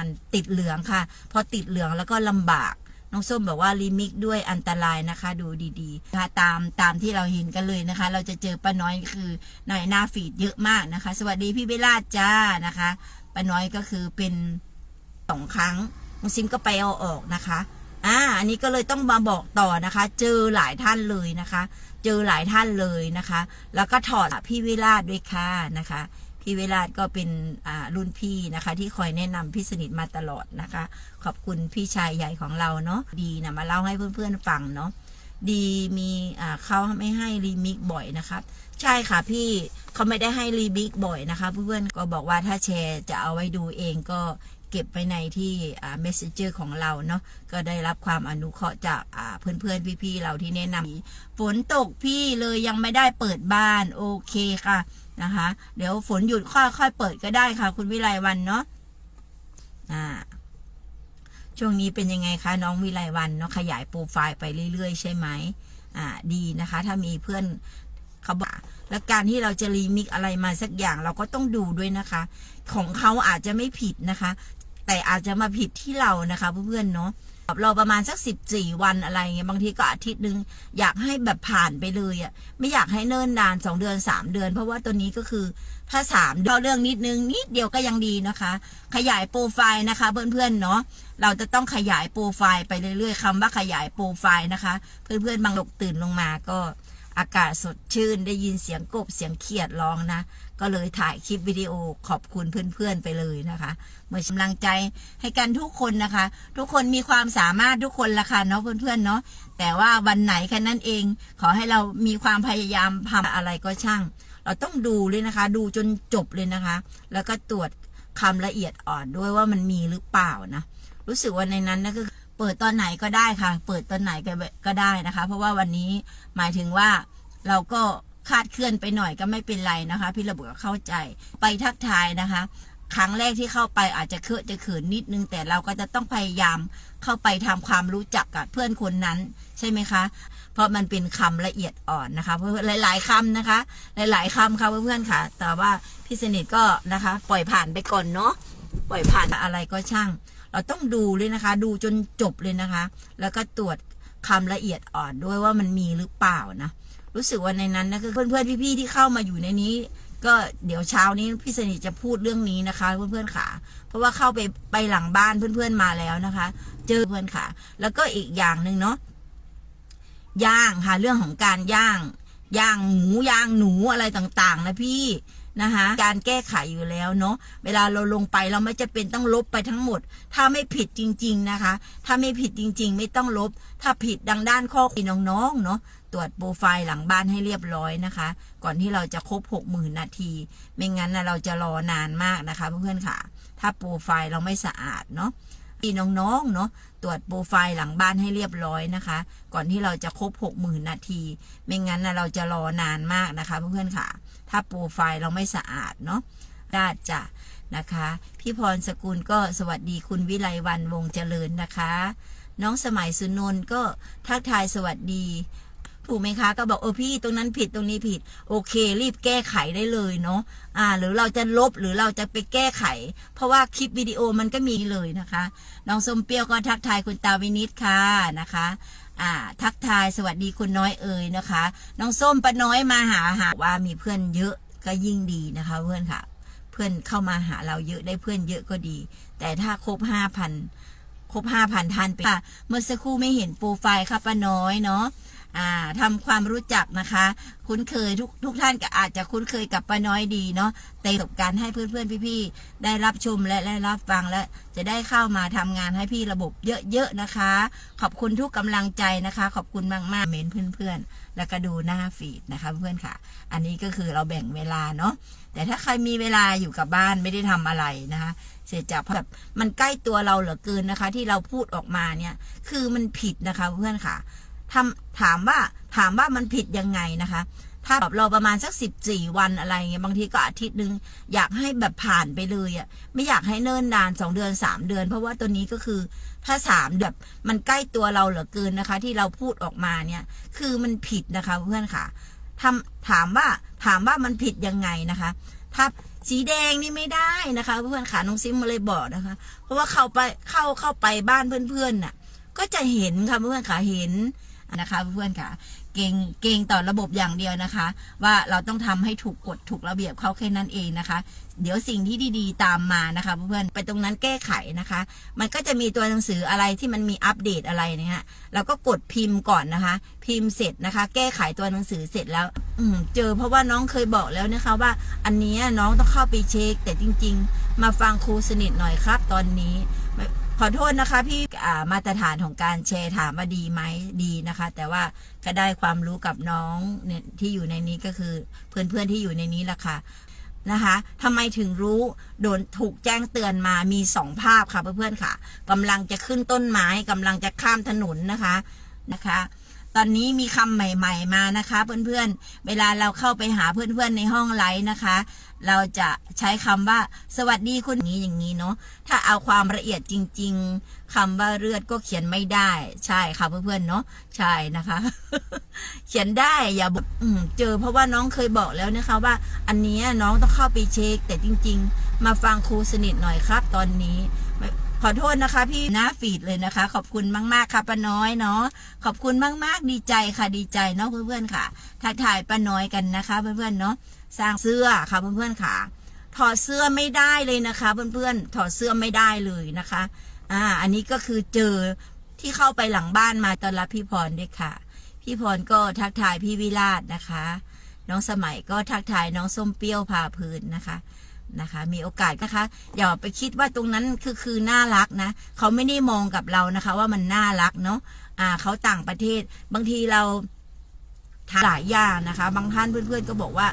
มันติดเหลืองค่ะ พอติดเหลืองแล้วก็ลำบากน้องส้มบอกว่ารีมิกด้วยอันตรายนะคะ ดูดีๆนะคะตามตามที่เราเห็นกันเลยนะคะ เราจะเจอป้าน้อยคือในหน้าฟีดเยอะมากนะคะ สวัสดีพี่เบลาจ้านะคะป้าน้อยก็คือเป็นสองครั้งน้องซิมก็ไปเอาออกนะคะอ่าอันนี้ก็เลยต้องมาบอกต่อนะคะ เจอหลายท่านเลยนะคะ เจอหลายท่านเลยนะคะ แล้วก็ถอดพี่วิราชด้วยค่ะนะคะ พี่เวิราชก็เป็นรุ่นพี่นะคะ ที่คอยแนะนำพี่สนิทมาตลอดนะคะ ขอบคุณพี่ชายใหญ่ของเราเนาะดีนะมาเล่าให้เพื่อนๆฟังเนาะดีมีเขาไม่ให้รีมิกบ่อยนะครับใช่ค่ะพี่เขาไม่ได้ให้รีมิกบ่อยนะคะ เพื่อนๆก็บอกว่าถ้าแชร์จะเอาไว้ดูเองก็เก็บไปในที่อ่า messenger ของเราเนาะก็ได้รับความอนุเคราะห์จากเพื่อนๆพี่ๆเราที่แนะนำฝนตกพี่เลยยังไม่ได้เปิดบ้านโอเคค่ะ นะคะ เดี๋ยวฝนหยุดค่อยๆเปิดก็ได้ค่ะ คุณวิไลวันเนาะอ่าช่วงนี้เป็นยังไงคะน้องวิไลวันเนาะขยายโปรไฟล์ไปเรื่อยๆ ใช่ไหมอ่าดีนะคะ ถ้ามีเพื่อนเขาบอกแล้วการที่เราจะรีมิกอะไรมาสักอย่างเราก็ต้องดูด้วยนะคะ ของเขาอาจจะไม่ผิดนะคะ แต่อาจจะมาผิดที่เรานะคะเพื่อนๆเนาะเราประมาณสักสิบสี่วันอะไรเงี้ยบางทีก็อาทิตย์หนึ่งอยากให้แบบผ่านไปเลยอะ่ะไม่อยากให้เนิ่นนานสองเดือนสามเดือน เพราะว่าตัวนี้ก็คือถ้าสามเดือเรื่องนิดนึงนิดเดียวก็ยังดีนะคะ ขยายโปรไฟล์นะคะ เพื่อนๆเนาะเราจะต้องขยายโปรไฟล์ไปเรื่อยๆคำว่าขยายโปรไฟล์นะคะ เพื่อนๆบางหลกตื่นลงมาก็ อากาศสดชื่นได้ยินเสียงกบเสียงเขียดร้องนะ ก็เลยถ่ายคลิปวิดีโอขอบคุณเพื่อนๆไปเลยนะคะเหมื่อกำลังใจให้กันทุกคนนะคะ ทุกคนมีความสามารถทุกคนละค่ะเนาะเพื่อนๆเนาะแต่ว่าวันไหนแค่นั้นเอง ขอให้เรามีความพยายามทำอะไรก็ช่าง เราต้องดูเลยนะคะ ดูจนจบเลยนะคะ แล้วก็ตรวจคำละเอียดอ่อนด้วยว่ามันมีหรือเปล่านะรู้สึกว่าในนั้นนะก็คือ เปิดตอนไหนก็ได้ค่ะ เปิดตอนไหนก็ก็ได้นะคะ เพราะว่าวันนี้หมายถึงว่าเราก็คาดเคลื่อนไปหน่อยก็ไม่เป็นไรนะคะ พี่ระเบิดก็เข้าใจไปทักทายนะคะ ครั้งแรกที่เข้าไปอาจจะเคอะจะเขินนิดนึง แต่เราก็จะต้องพยายามเข้าไปทำความรู้จักกับเพื่อนคนนั้นใช่ไหมคะ เพราะมันเป็นคำละเอียดอ่อนนะคะเพื่อหลาย ๆคำนะคะ หลาย ๆคำค่ะเพื่อนๆค่ะ แต่ว่าพี่สนิทก็นะคะ ปล่อยผ่านไปก่อนเนาะปล่อยผ่านอะไรก็ช่าง เราต้องดูเลยนะคะ ดูจนจบเลยนะคะ แล้วก็ตรวจคำละเอียดอ่อนด้วยว่ามันมีหรือเปล่านะ รู้สึกว่าในนั้นนะคือเพื่อนๆพี่ๆที่เข้ามาอยู่ในนี้ ก็เดี๋ยวเช้านี้พี่สนิทจะพูดเรื่องนี้นะคะ เพื่อนๆค่ะ เพราะว่าเข้าไปไปหลังบ้านเพื่อนๆมาแล้วนะคะ เจอเพื่อนค่ะ แล้วก็อีกอย่างหนึ่งเนาะย่างค่ะเรื่องของการย่างย่างหมูย่างหนูอะไรต่างๆ นะพี่ นะคะการแก้ไขอยู่แล้วเนาะเวลาเราลงไปเราไม่จะเป็นต้องลบไปทั้งหมด ถ้าไม่ผิดจริง ๆนะคะ ถ้าไม่ผิดจริง ๆ ไม่ต้องลบ ถ้าผิดดังด้านข้อคีน้องๆเนาะตรวจโปรไฟล์หลังบ้านให้เรียบร้อยนะคะ ก่อนที่เราจะครบหกหมื่นนาที ไม่งั้นนะเราจะรอนานมากนะคะเพื่อนๆค่ะ ถ้าโปรไฟล์เราไม่สะอาดเนาะพี่น้องๆ เนาะตรวจโปรไฟล์หลังบ้านให้เรียบร้อยนะคะ ก่อนที่เราจะครบหกหมื่นนาที ไม่งั้นนะเราจะรอนานมากนะคะเพื่อนๆค่ะ ถ้าโปรไฟล์เราไม่สะอาดเนาะได้จะนะคะ พี่พรสกุลก็สวัสดีคุณวิไลวันวงเจริญนะคะ น้องสมัยสุนนท์ก็ทักทายสวัสดี ถูกไหมคะ ก็บอกเออพี่ตรงนั้นผิดตรงนี้ผิด โอเค รีบแก้ไขได้เลยเนาะอ่า หรือเราจะลบหรือเราจะไปแก้ไข เพราะว่าคลิปวิดีโอมันก็มีเลยนะคะ น้องส้มเปรี้ยวก็ทักทายคุณตาวินิตค่ะนะคะ อ่า ทักทายสวัสดีคุณน้อยเอ๋ยนะคะ น้องส้มป้าน้อยมาหาหาว่ามีเพื่อนเยอะก็ยิ่งดีนะคะ เพื่อนค่ะ เพื่อนเข้ามาหาเราเยอะได้เพื่อนเยอะก็ดี แต่ถ้าครบห้าพันครบห้าพันท่านไปค่ะเมื่อสักครู่ไม่เห็นโปรไฟล์ค่ะป้าน้อยเนาะ ทำความรู้จักนะคะ คุ้นเคยทุกทุกท่านก็อาจจะคุ้นเคยกับป้าน้อยดีเนาะแต่ประสบการณ์ให้เพื่อนๆพี่ๆได้รับชมและได้รับฟังและจะได้เข้ามาทำงานให้พี่ระบบเยอะๆนะคะ ขอบคุณทุกกำลังใจนะคะ ขอบคุณมากๆเมนเพื่อนๆ แล้วก็ดูหน้าฟีดนะคะเพื่อนค่ะ อันนี้ก็คือเราแบ่งเวลาเนาะแต่ถ้าใครมีเวลาอยู่กับบ้านไม่ได้ทำอะไรนะคะเสียจากแบบมันใกล้ตัวเราเหลือเกินนะคะ ที่เราพูดออกมาเนี่ย คือมันผิดนะคะเพื่อนค่ะ ทำถามว่าถามว่ามันผิดยังไงนะคะ ถ้าแบบเราประมาณสักสิบสี่วันอะไรเงี้ยบางทีก็อาทิตย์หนึ่งอยากให้แบบผ่านไปเลยอะ่ะไม่อยากให้เนิ่นนานสองเดือนสามเดือน เพราะว่าตัวนี้ก็คือถ้าสามแบบมันใกล้ตัวเราเหลือเกินนะคะ ที่เราพูดออกมาเนี่ย คือมันผิดนะคะเพื่อนค่ะทำถามว่าถามว่ามันผิดยังไงนะคะ ถ้าสีแดงนี่ไม่ได้นะคะ เพื่อนค่ะน้องซิมมาเลยบอกนะคะ เพราะว่าเข้าไปเข้าเข้าไปบ้านเพื่อนๆน่ะ ก็จะเห็นค่ะเพื่อนค่ะเห็น นะคะเพื่อนๆค่ะ เก่งเก่งต่อระบบอย่างเดียวนะคะ ว่าเราต้องทำให้ถูกกฎถูกระเบียบเขาแค่นั้นเองนะคะ เดี๋ยวสิ่งที่ดีๆ ตามมานะคะเพื่อนไปตรงนั้นแก้ไขนะคะ มันก็จะมีตัวหนังสืออะไรที่มันมีอัปเดตอะไรเนี่ยเราก็กดพิมพ์ก่อนนะคะ พิมพ์เสร็จนะคะ แก้ไขตัวหนังสือเสร็จแล้ว อืเจอเพราะว่าน้องเคยบอกแล้วนะคะว่า อันนี้น้องต้องเข้าไปเช็ค แต่จริง ๆ มาฟังครูสนิทหน่อยครับตอนนี้ ขอโทษนะคะ พี่มาตรฐานของการแชร์ถามว่าดีไหมดีนะคะ แต่ว่าก็ได้ความรู้กับน้องเนี่ยที่อยู่ในนี้ก็คือเพื่อนๆที่อยู่ในนี้แหละค่ะนะคะทำไมถึงรู้โดนถูกแจ้งเตือนมามีสองภาพค่ะเพื่อนๆค่ะกำลังจะขึ้นต้นไม้กำลังจะข้ามถนนนะคะนะคะ ตอนนี้มีคำใหม่ ๆ มานะคะ เพื่อนๆ เวลาเราเข้าไปหาเพื่อนๆในห้องไลฟ์นะคะ เราจะใช้คำว่าสวัสดีคุณนี้อย่างนี้เนาะถ้าเอาความละเอียดจริง ๆคำว่าเลือดก็เขียนไม่ได้ ใช่ค่ะเพื่อนๆเนาะใช่นะคะ เขียนได้อย่าบอกอืเจอเพราะว่าน้องเคยบอกแล้วนะคะว่า อันนี้น้องต้องเข้าไปเช็ค แต่จริง ๆ มาฟังครูสนิทหน่อยครับ ตอนนี้ ขอโทษนะคะ พี่หน้าฟีดเลยนะคะ ขอบคุณมาก ๆ ค่ะป้าน้อยเนาะขอบคุณมาก ๆ ดีใจค่ะดีใจเนาะเพื่อนๆค่ะทักทายป้าน้อยกันนะคะ เพื่อนๆเนาะสร้างเสื้อค่ะเพื่อนๆค่ะ ถอดเสื้อไม่ได้เลยนะคะ เพื่อนๆถอดเสื้อไม่ได้เลยนะคะอ่าอันนี้ก็คือเจอที่เข้าไปหลังบ้านมาตอนรับพี่พรด้วยค่ะ พี่พรก็ทักทายพี่วิราชนะคะ น้องสมัยก็ทักทายน้องส้มเปรี้ยวพาพื้นนะคะ นะคะ มีโอกาสนะคะ อย่าไปคิดว่าตรงนั้นคือคือน่ารักนะ เขาไม่ได้มองกับเรานะคะ ว่ามันน่ารักเนาะอ่าเขาต่างประเทศ บางทีเราหลายอย่างนะคะ บางท่านเพื่อนๆก็บอกว่า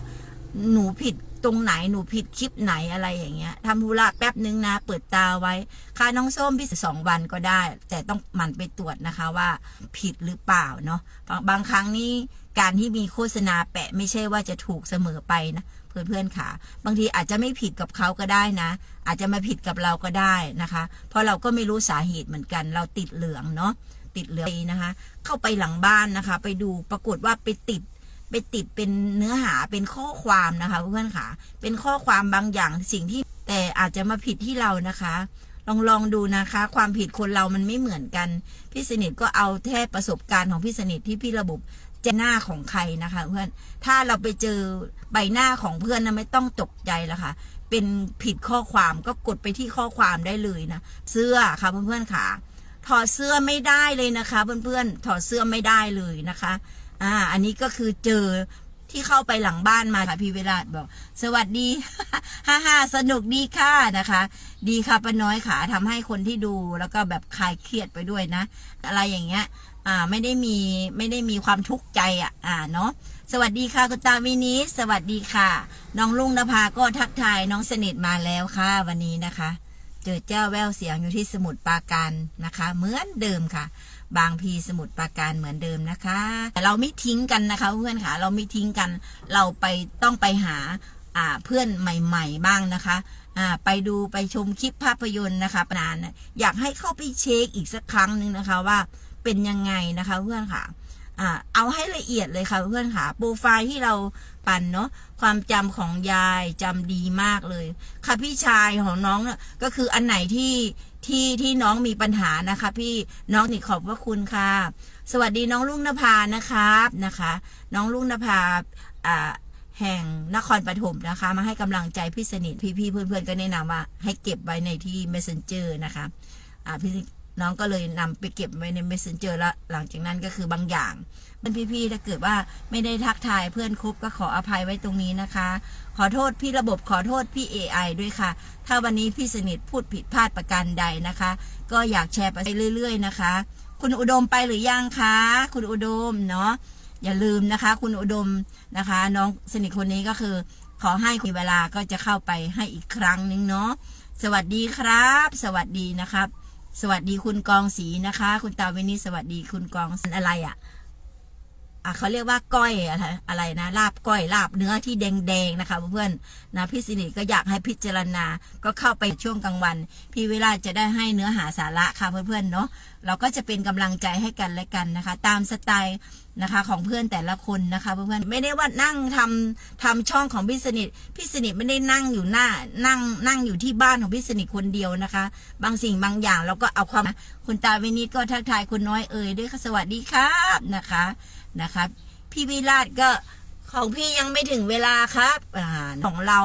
หนูผิด รงไหนหนูผิดคลิปไหนอะไรอย่างเงี้ยทำธุระแป๊บนึงนะ เปิดตาไว้ ค่าน้องส้มพี่สองวันก็ได้ แต่ต้องหมันไปตรวจนะคะว่าผิดหรือเปล่าเนาะบางบางครั้งนี่การที่มีโฆษณาแปะไม่ใช่ว่าจะถูกเสมอไปนะเพื่อนๆค่ะ บางทีอาจจะไม่ผิดกับเขาก็ได้นะ อาจจะมาผิดกับเราก็ได้นะคะ เพราะเราก็ไม่รู้สาเหตุเหมือนกัน เราติดเหลืองเนาะติดเหลืองนะคะ เข้าไปหลังบ้านนะคะ ไปดูปรากฏว่าไปติด ไปติดเป็นเนื้อหาเป็นข้อความนะคะเพื่อนๆค่ะเป็นข้อความบางอย่างสิ่งที่แต่อาจจะมาผิดที่เรานะคะ ลองลองดูนะคะ ความผิดคนเรามันไม่เหมือนกัน พี่สนิทก็เอาแค่ประสบการณ์ของพี่สนิทที่พี่ระบุเจอหน้าของใครนะคะ เพื่อนถ้าเราไปเจอใบหน้าของเพื่อนนะไม่ต้องตกใจล้วค่ะ เป็นผิดข้อความก็กดไปที่ข้อความได้เลยนะเสื้อค่ะเพื่อนๆค่ะถอดเสื้อไม่ได้เลยนะคะ เพื่อนๆถอดเสื้อไม่ได้เลยนะคะ อ่า อันนี้ก็คือเจอที่เข้าไปหลังบ้านมาค่ะพี่เวลาบอก สวัสดีฮ่าฮ่าสนุกดีค่ะนะคะ ดีค่ะป้าน้อยค่ะทำให้คนที่ดูแล้วก็แบบคลายเครียดไปด้วยนะ อะไรอย่างเงี้ย อ่าไม่ได้มีไม่ได้มีความทุกข์ใจอะ อ่าเนาะสวัสดีค่ะคุณตาวินิสสวัสดีค่ะ น้องลุงนภาก็ทักทายน้องสนิทมาแล้วค่ะ วันนี้นะคะ เจอเจ้าแววเสียงอยู่ที่สมุทรปราการนะคะ เหมือนเดิมค่ะ บางพีสมุทรปราการเหมือนเดิมนะคะแต่เราไม่ทิ้งกันนะคะเพื่อนค่ะเราไม่ทิ้งกัน เราไปต้องไปหาเพื่อนใหม่ ๆ บ้างนะคะไปดูไปชมคลิปภาพยนตร์นะคะปนานนะอยากให้เข้าไปเช็คอีกสักครั้งหนึ่งนะคะว่าเป็นยังไงนะคะเพื่อนค่ะ อ่าเอาให้ละเอียดเลยค่ะเพื่อนค่ะโปรไฟล์ที่เราปั่นเนาะความจำของยายจำดีมากเลย ค่ะพี่ชายของน้องเนี่ยก็คืออันไหนที่ที่ที่น้องมีปัญหานะคะพี่น้องนี่ขอบพระคุณค่ะ สวัสดีน้องลุงนภานะครับนะคะ น้องลุงนภาอ่าแห่งนครปฐมนะคะ มาให้กำลังใจพี่สนิทพี่ๆเพื่อนๆก็แนะนำว่าให้เก็บไว้ในที่ messenger นะคะ อ่าพี่ น้องก็เลยนำไปเก็บไว้ใน messenger แล้วหลังจากนั้นก็คือบางอย่างเพื่อนพี่ๆถ้าเกิดว่าไม่ได้ทักทายเพื่อนครบก็ขออภัยไว้ตรงนี้นะคะ ขอโทษพี่ระบบขอโทษพี่ AI ด้วยค่ะ ถ้าวันนี้พี่สนิทพูดผิดพลาดประการใดนะคะ ก็อยากแชร์ไปเรื่อย ๆ นะคะ คุณอุดมไปหรือยังคะ คุณอุดมเนาะอย่าลืมนะคะ คุณอุดมนะคะ น้องสนิทคนนี้ก็คือ ขอให้คุยเวลาก็จะเข้าไปให้อีกครั้งหนึงเนาะสวัสดีครับ สวัสดีนะครับ สวัสดีคุณกองสีนะคะ คุณตาวินิสวัสดีคุณกองอะไรอะ่ะอะเขาเรียกว่าก้อยอะไรอะไรนะลาบก้อยลาบเนื้อที่แดงๆนะคะเพื่อนๆนะพี่สิริก็อยากให้พิจารณาก็เข้าไปช่วงกลางวัน พี่เวลาจะได้ให้เนื้อหาสาระค่ะเพื่อนๆเนาะเราก็จะเป็นกำลังใจให้กันและกันนะคะ ตามสไตล์นะคะของเพื่อนแต่ละคนนะคะเพื่อนๆไม่ได้ว่านั่งทำทำช่องของพี่สนิทพี่สนิทไม่ได้นั่งอยู่หน้านั่งนั่งอยู่ที่บ้านของพี่สนิทคนเดียวนะคะ บางสิ่งบางอย่างเราก็เอาความคุณตาวินิตก็ทักทายคุณน้อยเอ่ยด้วยค่ะสวัสดีครับนะคะนะคะ พี่วิราชก็ของพี่ยังไม่ถึงเวลาครับอของเรา